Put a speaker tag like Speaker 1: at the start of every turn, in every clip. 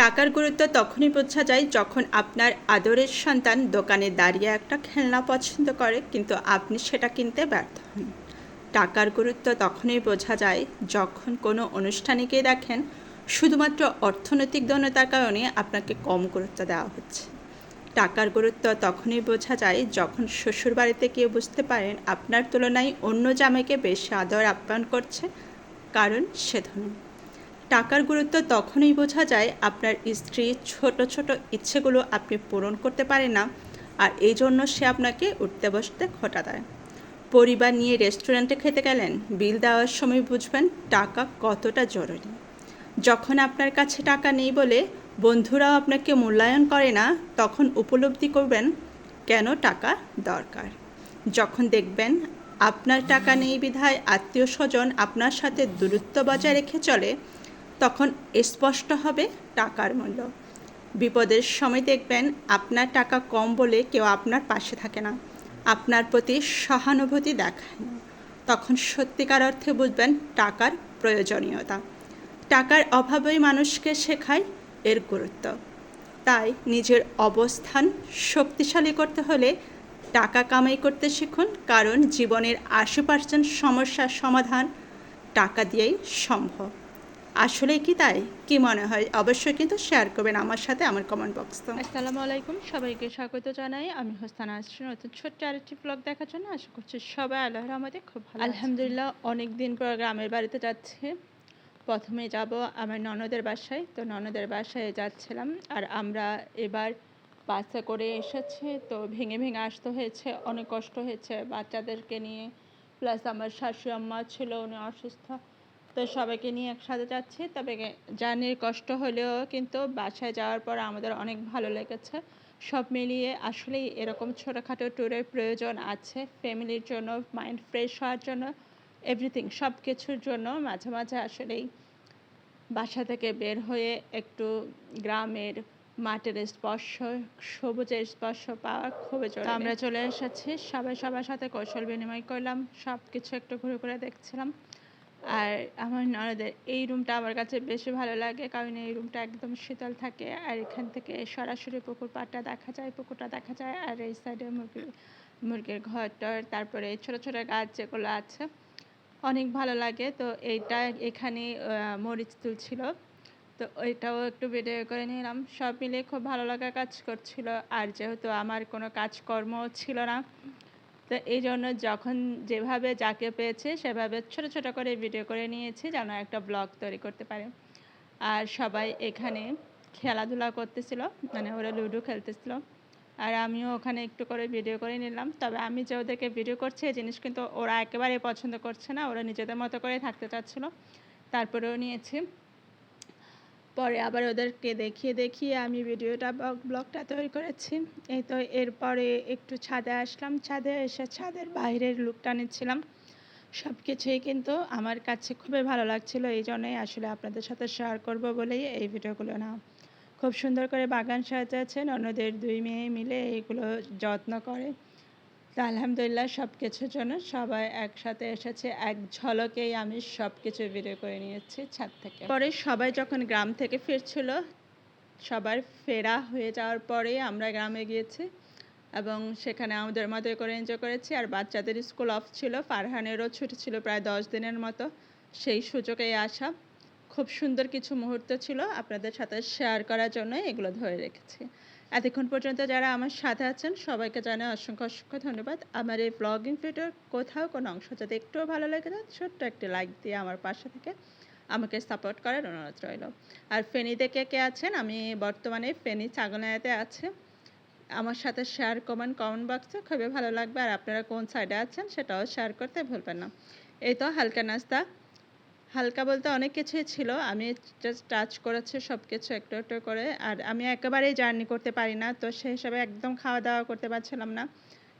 Speaker 1: টাকার গুরুত্ব তখনই বোঝা যায় যখন আপনার আদরের সন্তান দোকানে দাঁড়িয়ে একটা খেলনা পছন্দ করে, কিন্তু আপনি সেটা কিনতে ব্যর্থ হন। টাকার গুরুত্ব তখনই বোঝা যায় যখন কোনো অনুষ্ঠানে গিয়ে দেখেন শুধুমাত্র অর্থনৈতিক দৌনতার কারণে আপনাকে কম গুরুত্ব দেওয়া হচ্ছে। টাকার গুরুত্ব তখনই বোঝা যায় যখন শ্বশুরবাড়িতে গিয়ে বুঝতে পারেন আপনার তুলনায় অন্য জামাইকে বেশি আদর আপ্যায়ন করছে, কারণ সে ধনী। টাকার গুরুত্ব তখনই বোঝা যায় আপনার স্ত্রীর ছোট ছোট ইচ্ছেগুলো আপনি পূরণ করতে পারেন না আর এই জন্য সে আপনাকে উঠতে বসতে খোটা দেয়। পরিবার নিয়ে রেস্টুরেন্টে খেতে গেলেন, বিল দেওয়ার সময় বুঝবেন টাকা কতটা জরুরি। যখন আপনার কাছে টাকা নেই বলে বন্ধুরাও আপনাকে মূল্যায়ন করে না, তখন উপলব্ধি করবেন কেন টাকা দরকার। যখন দেখবেন আপনার টাকা নেই বিধায় আত্মীয় স্বজন আপনার সাথে দূরত্ব বজায় রেখে চলে তখন স্পষ্ট হবে টাকার মূল্য। বিপদের সময় দেখবেন আপনার টাকা কম বলে কেউ আপনার পাশে থাকে না। আপনার প্রতি সহানুভূতি দেখায় না। তখন সত্যিকার অর্থে বুঝবেন টাকার প্রয়োজনীয়তা। টাকার অভাবেই মানুষকে শেখায় এর গুরুত্ব। তাই নিজের অবস্থান শক্তিশালী করতে হলে টাকা কামাই করতে শিখুন, কারণ জীবনের আশি পার্সেন্ট সমস্যার সমাধান টাকা দিয়েই সম্ভব। আসলেই কি তাই? কি মনে হয়? অবশ্যই কিন্তু শেয়ার করবেন আমার সাথে আমার কমেন্ট বক্স তো।
Speaker 2: আসসালামু আলাইকুম সবাইকে স্বাগত জানাই। আমি হোস্তানা আসছি নতুন ছোট্ট আরেকটি ব্লগ দেখার জন্য আশা করছি সবাই আল্লাহর আমাদের খুব ভালো আলহামদুলিল্লাহ অনেক দিন পর গ্রামের বাড়িতে যাচ্ছে। প্রথমে যাব আমার ননদের বাসায়। তো ননদের বাসায় যাচ্ছিলাম আর আমরা এবার বাসে করে এসেছি। তো ভেঙে ভেঙে আসতে হয়েছে অনেক কষ্ট হয়েছে বাচ্চাদেরকে নিয়ে। প্লাস আমার শাশুড়ি আম্মা ছিল উনি অসুস্থ। তো সবাইকে নিয়ে একসাথে যাচ্ছি। তবে জার্নির কষ্ট হলেও কিন্তু বাসায় যাওয়ার পর আমাদের অনেক ভালো লেগেছে। সব মিলিয়ে আসলেই এরকম ছোটোখাটো ট্যুরের প্রয়োজন আছে। ফ্যামিলির জন্য মাইন্ড ফ্রেশ হওয়ার জন্য এভরিথিং সব কিছুর জন্য মাঝে মাঝে আসলেই বাসা থেকে বের হয়ে একটু গ্রামের মাটির স্পর্শ, সবুজের স্পর্শ পাওয়া খুবই জরুরি। আমরা চলে এসেছি। সবাই সবার সাথে কৌশল বিনিময় করলাম। সব কিছু একটু ঘুরে ঘুরে দেখছিলাম। আর আমার ননদের এই রুমটা আমার কাছে বেশি ভালো লাগে, কারণ এই রুমটা একদম শীতল থাকে আর এখান থেকে সরাসরি পুকুর পাড়টা দেখা যায়, পুকুরটা দেখা যায় আর এই সাইডে মুরগির মুরগির ঘরটর তারপরে ছোট ছোট গাছ যেগুলো আছে, অনেক ভালো লাগে। তো এইটা এখানে মরিচ তুলছিল। তো ওইটাও একটু ভিডিও করে নিলাম। সব মিলে খুব ভালো লাগা কাজ করছিল। আর যেহেতু আমার কোনো কাজকর্ম ছিল না তো এই জন্য যখন যেভাবে যাকে পেয়েছে, সেভাবে ছোট ছোট করে ভিডিও করে নিয়েছি যেন একটা ব্লগ তৈরি করতে পারে। আর সবাই এখানে খেলাধুলা করতেছিল মানে ওরা লুডো খেলতেছিল। আর আমিও ওখানে একটু করে ভিডিও করে নিলাম। তবে আমি যে ওদেরকে ভিডিও করছি, এই জিনিস কিন্তু ওরা একেবারে পছন্দ করছে না। ওরা নিজেদের মতো করে থাকতে চাচ্ছিল। তারপরেও নিয়েছি। পরে আবার ওদেরকে দেখিয়ে দেখিয়ে আমি ভিডিওটা ব্লগটা তৈরি করেছি। এই তো এরপরে একটু ছাদে আসলাম। ছাদে এসে ছাদের বাইরের লুকটা নিচ্ছিলাম। সব কিছুই কিন্তু আমার কাছে খুবই ভালো লাগছিল। এই জন্যই আসলে আপনাদের সাথে শেয়ার করব বলেই এই ভিডিওগুলো না। খুব সুন্দর করে বাগান সাজাচ্ছেন। অন্যদের দুই মেয়ে মিলে এইগুলো যত্ন করে। আলহামদুলিল্লাহ সব কিছুর জন্য সবাই একসাথে এসেছে, এক ঝলকেই আমি সব কিছু ভিডিও করে নিয়েছি ছাদ থেকে। পরে সবাই যখন গ্রাম থেকে ফিরছিল, সবার ফেরা হয়ে যাওয়ার পরে আমরা গ্রামে গিয়েছি এবং সেখানে আমাদের মতো করে এনজয় করেছি। আর বাচ্চাদের স্কুল অফ ছিল, ফারহানেরও ছুটি ছিল প্রায় দশ দিনের মতো। সেই সুযোগেই আসা। খুব সুন্দর কিছু মুহূর্ত ছিল। আপনাদের সাথে শেয়ার করার জন্য এগুলো ধরে রেখেছি। এতক্ষণ পর্যন্ত যারা আমার সাথে আছেন, সবাইকে জানাই অসংখ্য অসংখ্য ধন্যবাদ। আমার এই ব্লগিং ভিডিওর কোথাও কোনো অংশ যদি একটুও ভালো লেগে যায়, ছোট্ট একটি লাইক দিয়ে আমার পাশে থেকে আমাকে সাপোর্ট করার অনুরোধ রইল। আর ফেনীতে কে কে আছেন? আমি বর্তমানে ফেনী ছাগনায়াতে আছে। আমার সাথে শেয়ার কমেন্ট কমেন্ট বক্সে খুবই ভালো লাগবে। আর আপনারা কোন সাইডে আছেন, সেটাও শেয়ার করতে ভুলবেন না। এই তো হালকা নাস্তা। হালকা বলতে অনেক কিছুই ছিল। আমি জাস্ট টাচ করেছি সব কিছু একটু একটু করে। আর আমি একেবারেই জার্নি করতে পারি না। তো সেই হিসাবে একদম খাওয়া দাওয়া করতে পারছিলাম না।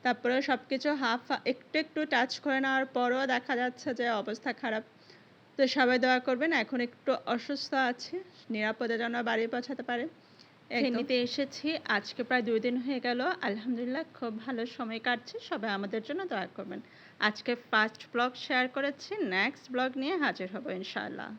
Speaker 2: তারপরে সব কিছু হাফ একটু একটু টাচ করে নেওয়ার পরও দেখা যাচ্ছে যে অবস্থা খারাপ। তো সবাই দোয়া করবেন, এখন একটু অসুস্থ আছি। নিরাপদে যেন বাড়ি পৌঁছাতে পারে। ফেনীতে এসেছি, আজকে প্রায় দুই দিন হয়ে গেল। আলহামদুলিল্লাহ, খুব ভালো সময় কাটছে, সবাই আমাদের জন্য দয়া করবেন। আজকে ফার্স্ট ব্লগ শেয়ার করেছি নেক্সট ব্লগ নিয়ে হাজির হব ইনশাআল্লাহ।